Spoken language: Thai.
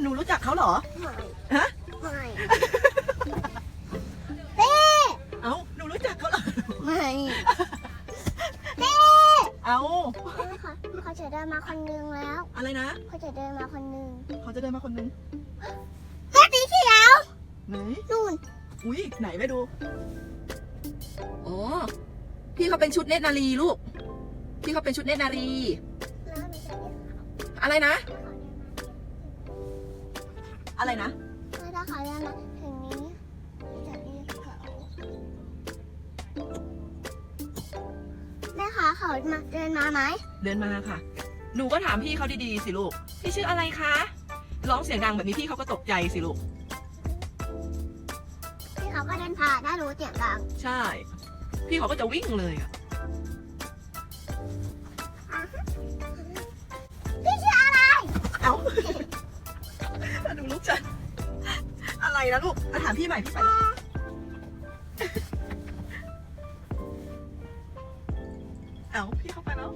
เขาเหรอ ไม่ฮะ ไม่เต้เอ้า หนูรู้จักเขาเหรอ ไม่เต้เอ้าค่ะเขาจะเดินมาคนนึงแล้ว อะไรนะ เขาจะเดินมาคนนึงเขาจะเดินมาคนนึงเฮ้ยสีเขียวไหน นู่นอุ้ยไหนไปดู อ๋อ พี่เขาเป็นชุดเนตรนารีลูก พี่เขาเป็นชุดเนตรนารี แล้วมีจะเรียกอะไรนะ อะไรนะไม่ถ้าเขาเดินมาถึงนี้จะเรียกเขาแม่คะเขามาเดินมาไหมเดินมาค่ะ หนูก็ถามพี่เขาดีๆสิลูก พี่ชื่ออะไรคะ ร้องเสียงดังแบบนี้พี่เขาก็ตกใจสิลูก พี่เขาก็เดินผ่านถ้ารู้เสียงดังใช่ พี่เขาก็จะวิ่งเลยอะพี่ชื่ออะไร เอ้า อะไรนะลูกมาถามพี่ใหม่พี่ไปแล้วเอ้าพี่เข้าไปแล้ว